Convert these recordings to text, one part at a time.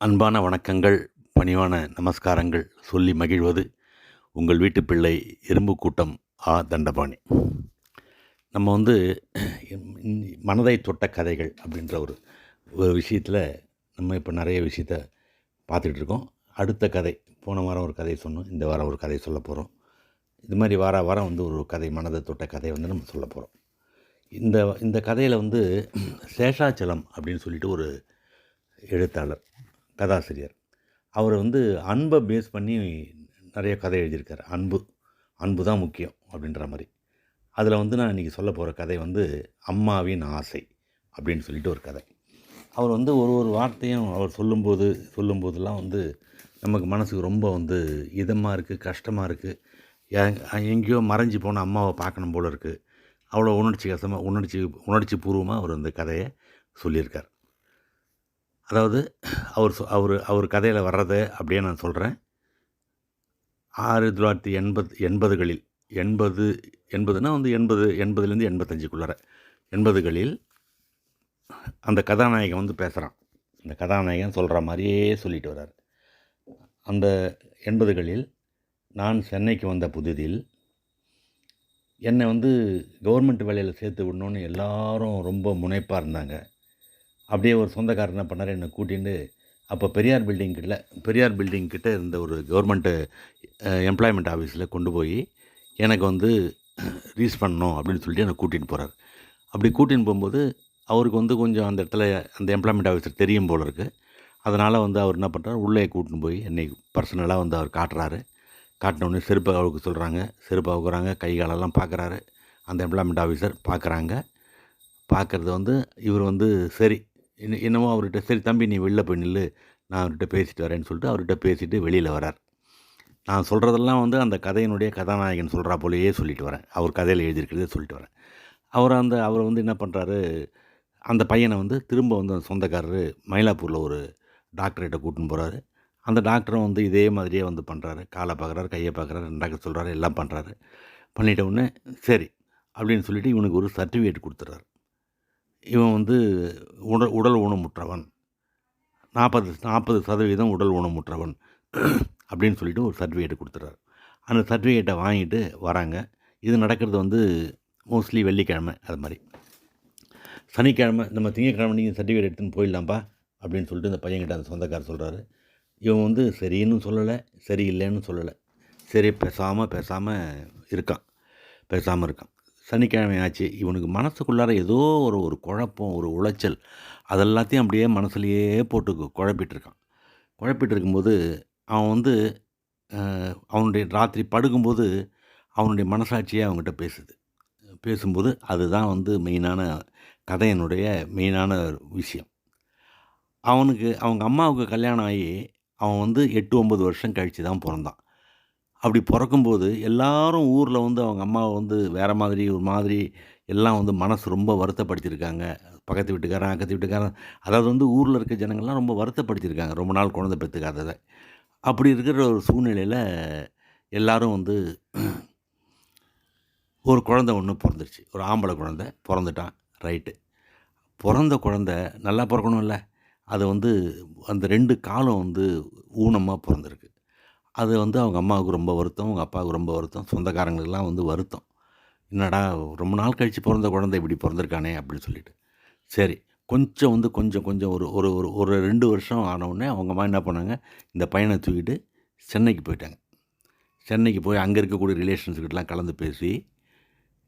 அன்பான வணக்கங்கள் பணிவான நமஸ்காரங்கள் சொல்லி மகிழ்வது உங்கள் வீட்டு பிள்ளை எறும்பு கூட்டம் ஆ. தண்டபாணி. நம்ம வந்து மனதை தொட்ட கதைகள் அப்படின்ற ஒரு ஒரு விஷயத்தில் நம்ம இப்போ நிறைய விஷயத்த பார்த்துட்டு இருக்கோம். அடுத்த கதை போன வாரம் ஒரு கதை சொன்னோம் இந்த வாரம் ஒரு கதை சொல்ல போகிறோம் இது மாதிரி வார வாரம் வந்து ஒரு கதை மனதை தொட்ட கதை வந்து நம்ம சொல்ல போகிறோம் இந்த இந்த கதையில் வந்து சேஷாச்சலம் அப்படின்னு சொல்லிட்டு ஒரு எழுத்தாளர் கதாசிரியர். அவர் வந்து அன்பை பேஸ் பண்ணி நிறைய கதை எழுதியிருக்கார். அன்பு. அன்பு தான் முக்கியம் அப்படின்ற மாதிரி. அதில் வந்து நான் இன்றைக்கி சொல்ல போகிற கதை வந்து அம்மாவின் ஆசை அப்படின்னு சொல்லிட்டு ஒரு கதை. அவர் வந்து ஒரு ஒரு வார்த்தையும் அவர் சொல்லும்போது சொல்லும்போதெல்லாம் வந்து நமக்கு மனசுக்கு ரொம்ப வந்து இதமாக இருக்குது கஷ்டமாக இருக்குது எங்கேயோ மறைஞ்சு போன அம்மாவை பார்க்கணும் போல இருக்குது அவ்வளோ உணர்ச்சி கசமாக உணர்ச்சி உணர்ச்சி பூர்வமாக அவர் அந்த கதையை சொல்லியிருக்கார். அதாவது அவர் சொ அவர் அவர் கதையில் வர்றதை அப்படியே நான் சொல்கிறேன் ஆயிரத்தி தொள்ளாயிரத்தி எண்பது எண்பதுகளில் எண்பது எண்பதுனா வந்து எண்பது எண்பதுலேருந்து எண்பத்தஞ்சுக்குள்ளார. எண்பதுகளில் அந்த கதாநாயகன் வந்து பேசுகிறான் அந்த கதாநாயகன் சொல்கிற மாதிரியே சொல்லிட்டு வர்றார். அந்த எண்பதுகளில் நான் சென்னைக்கு வந்த புதிதில் என்னை வந்து கவர்மெண்ட் வேலையில் சேர்த்து விடணுன்னு எல்லாரும் ரொம்ப முனைப்பாக இருந்தாங்க. அப்படியே ஒரு சொந்தக்காரர் என்ன பண்ணார்? என்னை கூட்டின்னு அப்போ பெரியார் பில்டிங் கிட்ட பெரியார் பில்டிங் கிட்டே இருந்த ஒரு கவர்மெண்ட்டு எம்ப்ளாய்மெண்ட் ஆஃபீஸில் கொண்டு போய் எனக்கு வந்து ரீஸ் பண்ணணும் அப்படின்னு சொல்லிட்டு என்னை கூட்டின்னு போகிறார் அப்படி கூட்டின்னு போகும்போது அவருக்கு வந்து கொஞ்சம் அந்த இடத்துல அந்த எம்ப்ளாய்மெண்ட் ஆஃபீஸர் தெரியும் போல இருக்குது அதனால் வந்து அவர் என்ன பண்ணுறார் உள்ளே கூட்டின்னு போய் என்னை பர்சனலாக வந்து அவர் காட்டுறாரு. காட்டினோடனே செருப்பை அவருக்கு சொல்கிறாங்க செருப்பை அவுக்குறாங்க. கை காலெல்லாம் பார்க்குறாரு அந்த எம்ப்ளாய்மெண்ட் ஆஃபீஸர் பார்க்குறாங்க பார்க்குறது வந்து இவர் வந்து சரி என்ன என்னமோ அவர்கிட்ட சரி தம்பி நீ வெளில போய் நில்லு. நான் அவர்கிட்ட பேசிட்டு வரேன்னு சொல்லிட்டு அவர்கிட்ட பேசிட்டு வெளியில் வரார். நான் சொல்கிறதெல்லாம் வந்து அந்த கதையினுடைய கதாநாயகன் சொல்கிறா போலேயே சொல்லிட்டு வரேன். அவர் கதையில் எழுதியிருக்கிறதே சொல்லிட்டு வரேன். அவர் அந்த அவர் வந்து என்ன பண்ணுறாரு அந்த பையனை வந்து திரும்ப வந்து அந்த சொந்தக்காரர் மயிலாப்பூரில் ஒரு டாக்டர்கிட்ட கூட்டின்னு போகிறாரு அந்த டாக்டரும் வந்து இதே மாதிரியே வந்து பண்ணுறாரு காலை பார்க்குறாரு கையை பார்க்குறாரு டாக்டர் சொல்கிறாரு எல்லாம் பண்ணுறாரு பண்ணிட்ட உடனே சரி அப்படின்னு சொல்லிவிட்டு இவனுக்கு ஒரு சர்டிஃபிகேட் கொடுத்துட்றாரு இவன் வந்து உடல் உடல் ஊனமுற்றவன். நாற்பது நாற்பது சதவீதம் உடல் ஊனமுற்றவன். அப்படின்னு சொல்லிட்டு ஒரு சர்டிஃபிகேட் கொடுத்துட்றாரு அந்த சர்டிஃபிகேட்டை வாங்கிட்டு வராங்க. இது நடக்கிறது வந்து மோஸ்ட்லி வெள்ளிக்கிழமை அது மாதிரி. சனிக்கிழமை நம்ம திங்கக்கிழமை நீங்கள் சர்டிஃபிகேட் எடுத்துன்னு போயிடலாம்ப்பா அப்படின்னு சொல்லிட்டு இந்த பையன்கிட்ட அந்த சொந்தக்காரர் சொல்கிறாரு இவன் வந்து சரின்னு சொல்லலை சரி இல்லைன்னு சொல்லலை. சரி பேசாமல் பேசாமல் இருக்கான். பேசாமல் இருக்கான். சனிக்கிழமை ஆச்சு. இவனுக்கு மனசுக்குள்ளார ஏதோ ஒரு ஒரு குழப்பம் ஒரு உளைச்சல் அதெல்லாத்தையும் அப்படியே மனசுலையே போட்டு குழப்பிட்டுருக்கான். குழப்பிட்டு இருக்கும்போது அவன் வந்து அவனுடைய ராத்திரி படுக்கும்போது அவனுடைய மனசாட்சியே அவங்ககிட்ட பேசுது. பேசும்போது அதுதான் வந்து மெயினான கதையினுடைய மெயினான விஷயம். அவனுக்கு அவங்க அம்மாவுக்கு கல்யாணம் ஆகி அவன் வந்து எட்டு ஒம்பது வருஷம் கழித்து தான் பிறந்தான். அப்படி பிறக்கும்போது எல்லாரும் ஊரில் வந்து அவங்க அம்மாவை வந்து வேறு மாதிரி ஒரு மாதிரி எல்லாம் வந்து மனசு ரொம்ப வருத்தப்படுத்தியிருக்காங்க. பக்கத்து வீட்டுக்காரன் அக்கத்து வீட்டுக்காரன் அதாவது வந்து ஊரில் இருக்க ஜனங்கள்லாம் ரொம்ப வருத்தப்படுத்தியிருக்காங்க. ரொம்ப நாள் குழந்தை பெற்றுக்காததை. அப்படி இருக்கிற ஒரு சூழ்நிலையில் எல்லோரும் வந்து ஒரு குழந்தை ஒன்று பிறந்துருச்சு. ஒரு ஆம்பளை குழந்தை பிறந்துட்டான். ரைட்டு. பிறந்த குழந்தை நல்லா பிறக்கணும்ல. அது வந்து அந்த ரெண்டு காலம் வந்து ஊனமாக பிறந்திருக்கு. அது வந்து அவங்க அம்மாவுக்கு ரொம்ப வருத்தம் அவங்க அப்பாவுக்கு ரொம்ப வருத்தம் சொந்தக்காரங்களுக்கெல்லாம் வந்து வருத்தம். என்னடா ரொம்ப நாள் கழித்து பிறந்த குழந்தை இப்படி பிறந்திருக்கானே அப்படின்னு சொல்லிட்டு. சரி கொஞ்சம் வந்து கொஞ்சம் கொஞ்சம் ஒரு ஒரு ஒரு ஒரு ரெண்டு வருஷம் ஆனவுடனே அவங்க அம்மா என்ன பண்ணாங்க இந்த பையனை தூக்கிட்டு சென்னைக்கு போயிட்டாங்க. சென்னைக்கு போய் அங்கே இருக்கக்கூடிய ரிலேஷன்ஸ்கிட்டலாம் கலந்து பேசி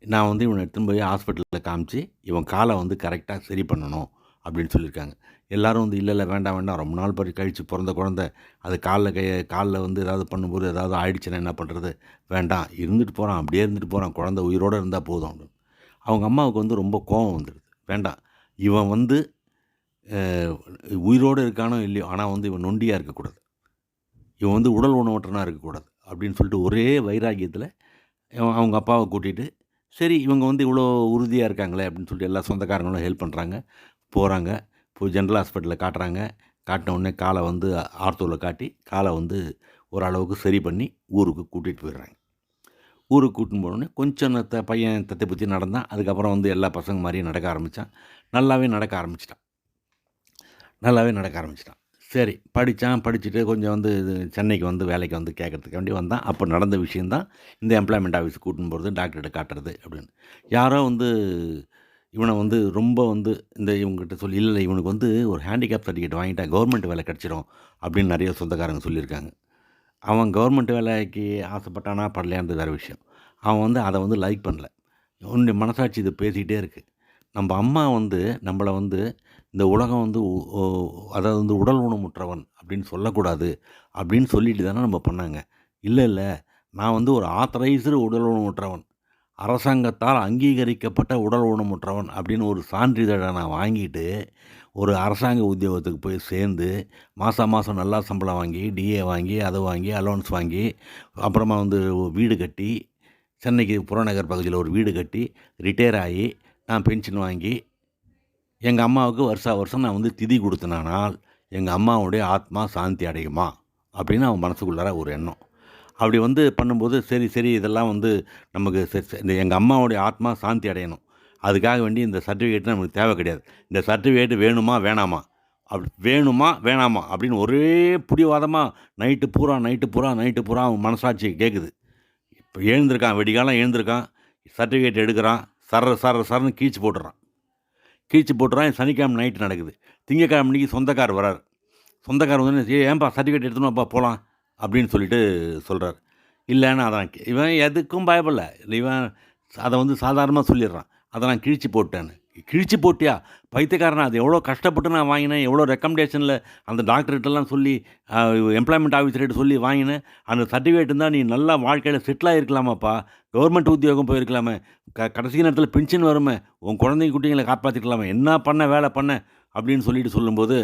நான் வந்து இவனை எடுத்துன்னு போய் ஹாஸ்பிட்டலில் காமிச்சு இவன் காலை வந்து கரெக்டாக சரி பண்ணணும் அப்படின்னு சொல்லியிருக்காங்க. எல்லோரும் வந்து இல்லை இல்லை வேண்டாம் வேண்டாம் ரொம்ப நாள் பறி கழித்து பிறந்த குழந்த அது காலில் கையை காலில் வந்து ஏதாவது பண்ணும்போது ஏதாவது ஆயிடுச்சுன்னா என்ன பண்ணுறது வேண்டாம் இருந்துட்டு போகிறான் அப்படியே இருந்துட்டு போகிறான் குழந்த உயிரோடு இருந்தால் போதும். அவங்க அம்மாவுக்கு வந்து ரொம்ப கோபம் வந்துடுது வேண்டாம் இவன் வந்து உயிரோடு இருக்கானோ இல்லையோ ஆனால் வந்து இவன் நொண்டியாக இருக்கக்கூடாது. இவன் வந்து உடல் உணவற்றனாக இருக்கக்கூடாது. அப்படின்னு சொல்லிட்டு ஒரே வைராக்கியத்தில் அவங்க அப்பாவை கூட்டிகிட்டு சரி இவங்க வந்து இவ்வளோ உறுதியாக இருக்காங்களே அப்படின்னு சொல்லிட்டு எல்லா சொந்தக்காரங்களும் ஹெல்ப் பண்ணுறாங்க போகிறாங்க போய் ஜென்ரல் ஹாஸ்பிட்டலில் காட்டுறாங்க. காட்டின உடனே காலை வந்து ஆர்த்தூரில் காட்டி காலை வந்து ஓரளவுக்கு சரி பண்ணி ஊருக்கு கூட்டிகிட்டு போயிடுறாங்க. ஊருக்கு கூட்டின்னு போனோடனே கொஞ்சம் த பையன் தத்தை பற்றி நடந்தான். அதுக்கப்புறம் வந்து எல்லா பசங்க மாதிரியும் நடக்க ஆரம்பித்தான் நல்லாவே நடக்க ஆரம்பிச்சிட்டான். நல்லாவே நடக்க ஆரம்பிச்சிட்டான். சரி படித்தான் படிச்சுட்டு கொஞ்சம் வந்து இது சென்னைக்கு வந்து வேலைக்கு வந்து கேட்குறதுக்கு வேண்டி வந்தான். அப்போ நடந்த விஷயந்தான் இந்த எம்ப்ளாய்மெண்ட் ஆஃபீஸ் கூட்டின்னு போகிறது டாக்டர்கிட்ட காட்டுறது அப்படின்னு. யாரோ வந்து இவனை வந்து ரொம்ப வந்து இந்த இவங்ககிட்ட சொல்லி இல்லை இவனுக்கு வந்து ஒரு ஹேண்டிகேப் சர்டிஃபிகேட் வாங்கிட்டா கவர்மெண்ட் வேலை கிடச்சிரும் அப்படின்னு நிறைய சொந்தக்காரங்க சொல்லியிருக்காங்க. அவன் கவர்மெண்ட் வேலைக்கு ஆசைப்பட்டானா படலையான்றது வேறு விஷயம். அவன் வந்து அதை வந்து லைக் பண்ணல. உன்னுடைய மனசாட்சி இது பேசிக்கிட்டே இருக்குது நம்ம அம்மா வந்து நம்மளை வந்து இந்த உலகம் வந்து அதாவது வந்து உடல் ஊனமுற்றவன் அப்படின்னு சொல்லக்கூடாது அப்படின்னு சொல்லிட்டு தானே நம்ம பண்ணாங்க. இல்லை இல்லை நான் வந்து ஒரு ஆத்தரைஸ்டு உடல் ஊனமுற்றவன். அரசாங்கத்தால் அங்கீகரிக்கப்பட்ட உடல் ஊனமுற்றவன் அப்படின்னு ஒரு சான்றிதழை நான் வாங்கிட்டு ஒரு அரசாங்க உத்தியோகத்துக்கு போய் சேர்ந்து மாதம் மாதம் நல்லா சம்பளம் வாங்கி டிஏ வாங்கி அதை வாங்கி அலோன்ஸ் வாங்கி அப்புறமா வந்து வீடு கட்டி சென்னைக்கு புறநகர் பகுதியில் ஒரு வீடு கட்டி ரிட்டையர் ஆகி நான் பென்ஷன் வாங்கி எங்கள் அம்மாவுக்கு வருஷா வருஷம் நான் வந்து திதி கொடுத்தனானால் எங்கள் அம்மாவுடைய ஆத்மா சாந்தி அடையுமா? அப்படின்னு அவன் மனசுக்குள்ளார ஒரு எண்ணம். அப்படி வந்து பண்ணும்போது சரி சரி இதெல்லாம் வந்து நமக்கு சரி, சரி, இந்த எங்கள் அம்மாவுடைய ஆத்மா சாந்தி அடையணும். அதுக்காக வேண்டி இந்த சர்டிஃபிகேட் நமக்கு தேவை கிடையாது. இந்த சர்டிஃபிகேட் வேணுமா வேணாமா? அப்படி வேணுமா வேணாமா? அப்படின்னு ஒரே பிடிவாதமாக நைட்டு பூரா நைட்டு பூரா நைட்டு பூரா அவன் மனசாட்சி கேட்குது இப்போ எழுந்திருக்கான் வெடிகாலம் எழுந்திருக்கான் சர்டிஃபிகேட் எடுக்கிறான் சர சர சரன்னு கீச்சு போட்டுறான். கீச்சு போட்டுறான் சனிக்கிழமை நைட்டு நடக்குது. திங்கக்கிழமை அன்னைக்கு சொந்தக்கார் வரார். சொந்தக்கார் வந்து "ஏய், ஏன்பா சர்டிஃபிகேட் எடுத்துனோப்பா போகலாம் அப்படின்னு சொல்லிட்டு சொல்கிறார் இல்லைன்னு அதான் இவன் எதுக்கும் பயப்படல. இவன் அதை வந்து சாதாரணமாக சொல்லிடுறான். அதை நான் கிழிச்சு போட்டேன்னு. கிழிச்சு போட்டியா? பைத்தியக்காரன்? அது எவ்வளோ கஷ்டப்பட்டு நான் வாங்கினேன். எவ்வளோ ரெக்கமெண்டேஷனில் அந்த டாக்டர்கிட்டலாம் சொல்லி எம்ப்ளாய்மெண்ட் ஆஃபீஸர்கிட்ட சொல்லி வாங்கினேன். அந்த சர்டிஃபிகேட் இருந்தால் நீ நல்லா வாழ்க்கையில் செட்டில் இருக்கலாமாப்பா கவர்மெண்ட் உத்தியோகம் போயிருக்கலாமே. க கடைசி நேரத்தில் பென்ஷன் வருமே. உன் குழந்தைங்க குட்டிங்களை காப்பாற்றிக்கலாமே என்ன பண்ண வேலை பண்ண? அப்படின்னு சொல்லிட்டு சொல்லும்போது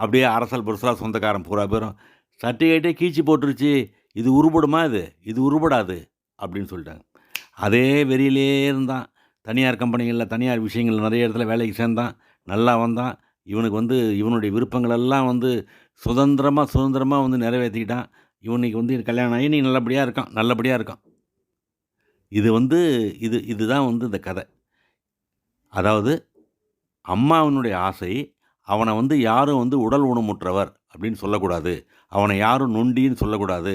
அப்படியே அரசல் புரசலாக சொந்தக்காரன் பூரா பேரும் சர்டிஃபிகேட்டே கீச்சு போட்டுருச்சு. இது உருப்படுமா இது? இது உருப்படாது அப்படின்னு சொல்லிட்டாங்க. அதே வெறியிலே இருந்தான். தனியார் கம்பெனிகளில் தனியார் விஷயங்கள் நிறைய இடத்துல வேலைக்கு சேர்ந்தான். நல்லா வந்தான். இவனுக்கு வந்து இவனுடைய விருப்பங்களெல்லாம் வந்து சுதந்திரமாக சுதந்திரமாக வந்து நிறைவேற்றிக்கிட்டான். இவனுக்கு வந்து கல்யாணம் ஆகி நீ நல்லபடியாக இருக்கான். நல்லபடியாக இருக்கான். இது வந்து இது இதுதான் வந்து இந்த கதை. அதாவது அம்மாவினுடைய ஆசை அவனை வந்து யாரும் வந்து உடல் ஊனமுற்றவர் அப்படின்னு சொல்லக்கூடாது. அவனை யாரும் நொண்டின்னு சொல்லக்கூடாது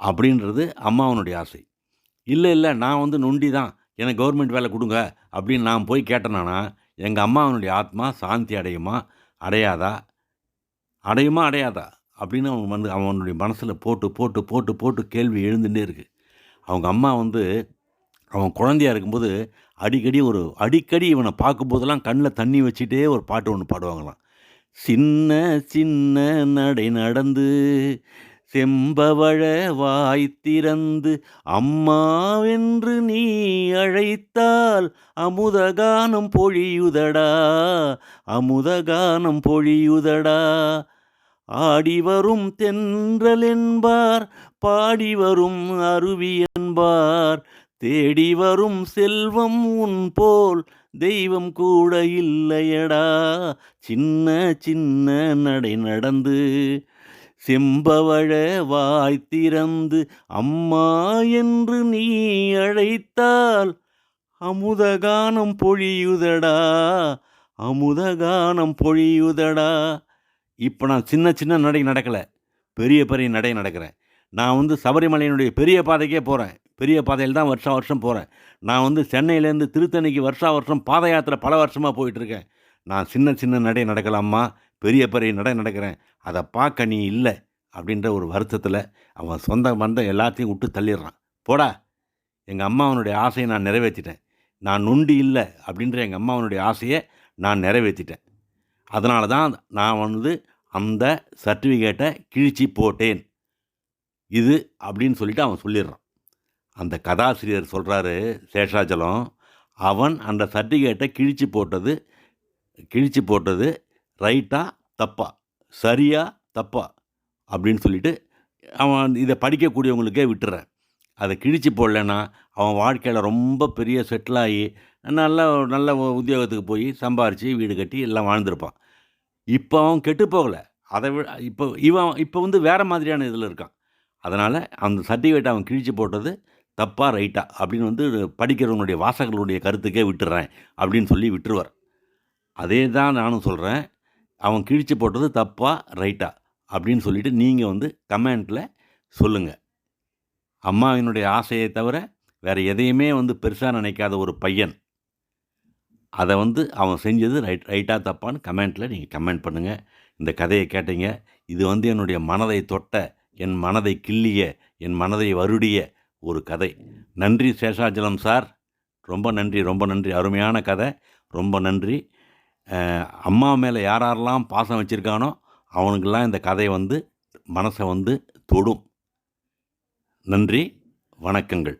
அப்படின்றது அம்மாவனுடைய ஆசை. இல்லை இல்லை நான் வந்து நொண்டி தான் எனக்கு கவர்மெண்ட் வேலை கொடுங்க அப்படின்னு நான் போய் கேட்டேனானா எங்கள் அம்மாவனுடைய ஆத்மா சாந்தி அடையுமா அடையாதா? அடையுமா அடையாதா? அப்படின்னு அவன் வந்து அவனுடைய மனசில் போட்டு போட்டு போட்டு போட்டு கேள்வி எழுந்துகிட்டே இருக்குது அவங்க அம்மா வந்து அவன் குழந்தையா இருக்கும்போது அடிக்கடி ஒரு அடிக்கடி இவனை பார்க்கும்போதெல்லாம் கண்ணில் தண்ணி வச்சுட்டே ஒரு பாட்டு ஒன்று பாடுவாங்களாம். சின்ன சின்ன நடை நடந்து செம்பவழ வாய் திறந்து அம்மாவென்று நீ அழைத்தால் அமுதகானம் பொழியுதடா அமுதகானம் பொழியுதடா. ஆடி வரும் தென்றல் என்பார் பாடி வரும் அருவி என்பார் தேடி வரும் செல்வம் உன் போல். தெய்வம் கூட இல்லையடா. சின்ன சின்ன நடை நடந்து செம்பவழ வாய் திறந்து அம்மா என்று நீ அழைத்தால் அமுதகானம் பொழியுதடா. அமுதகானம் பொழியுதடா. இப்போ நான் சின்ன சின்ன நடை நடக்கலை. பெரிய பெரிய நடை நடக்கிறேன். நான் வந்து சபரிமலையினுடைய பெரிய பாதைக்கே போகிறேன் பெரிய பாதையில் தான் வருஷா வருஷம் போகிறேன் நான் வந்து சென்னையிலேருந்து திருத்தணிக்கு வருஷா வருஷம் பாத யாத்திரை பல வருஷமாக போயிட்டுருக்கேன். நான் சின்ன சின்ன நடை நடக்கலாமா? பெரிய பெரிய நடை நடக்கிறேன். அதை பார்க்க நீ இல்லை அப்படின்ற ஒரு வருத்தத்தில் அவன் சொந்த பந்தம் எல்லாத்தையும் விட்டு தள்ளிடுறான். போடா. எங்கள் அம்மாவனுடைய ஆசையை நான் நிறைவேற்றிட்டேன். நான் நொண்டி இல்லை அப்படின்ற எங்கள் அம்மாவனுடைய ஆசையை நான் நிறைவேற்றிட்டேன். அதனால தான் நான் வந்து அந்த சர்டிஃபிகேட்டை கிழிச்சி போட்டேன். இது அப்படின்னு சொல்லிட்டு அவன் சொல்லிடுறான். அந்த கதாசிரியர் சொல்கிறாரு சேஷாச்சலம் அவன் அந்த சர்டிஃபிகேட்டை கிழிச்சு போட்டது கிழிச்சு போட்டது ரைட்டா தப்பா சரியா தப்பா அப்படின்னு சொல்லிட்டு அவன் இதை படிக்கக்கூடியவங்களுக்கே விட்டுறேன். அதை கிழிச்சு போடலன்னா அவன் வாழ்க்கையில் ரொம்ப பெரிய செட்டில் ஆகி நல்ல நல்ல உத்தியோகத்துக்கு போய் சம்பாரித்து வீடு கட்டி எல்லாம் வாழ்ந்திருப்பான். இப்போ அவன் கெட்டு போகலை. அதை விட இப்போ இவன் இப்போ வந்து வேறு மாதிரியான இதில் இருக்கான். அதனால் அந்த சர்டிஃபிகேட் அவன் கிழிச்சு போட்டது தப்பாக ரைட்டா அப்படின்னு வந்து படிக்கிறவனுடைய வாசகர்களுடைய கருத்துக்கே விட்டுறேன் அப்படின்னு சொல்லி விட்டுருவார். அதே தான் நானும் சொல்கிறேன் அவன் கிழிச்சு போட்டது தப்பாக ரைட்டா அப்படின்னு சொல்லிட்டு நீங்கள் வந்து கமெண்ட்டில் சொல்லுங்கள் அம்மாவினுடைய ஆசையை தவிர வேறு எதையுமே வந்து பெருசாக நினைக்காத ஒரு பையன். அதை வந்து அவன் செஞ்சது ரைட் ரைட்டாக தப்பான்னு கமெண்ட்டில் நீங்கள் கமெண்ட் பண்ணுங்கள் இந்த கதையை கேட்டீங்க. இது வந்து என்னுடைய மனதை தொட்ட என் மனதை கிள்ளிய என் மனதை வருடிய ஒரு கதை. நன்றி சேஷாச்சலம் சார். ரொம்ப நன்றி ரொம்ப நன்றி. அருமையான கதை. ரொம்ப நன்றி. அம்மா மேலே யார் யாரெல்லாம் பாசம் வச்சுருக்கானோ அவனுக்கெல்லாம் இந்த கதை வந்து மனசை வந்து தொடும். நன்றி வணக்கங்கள்.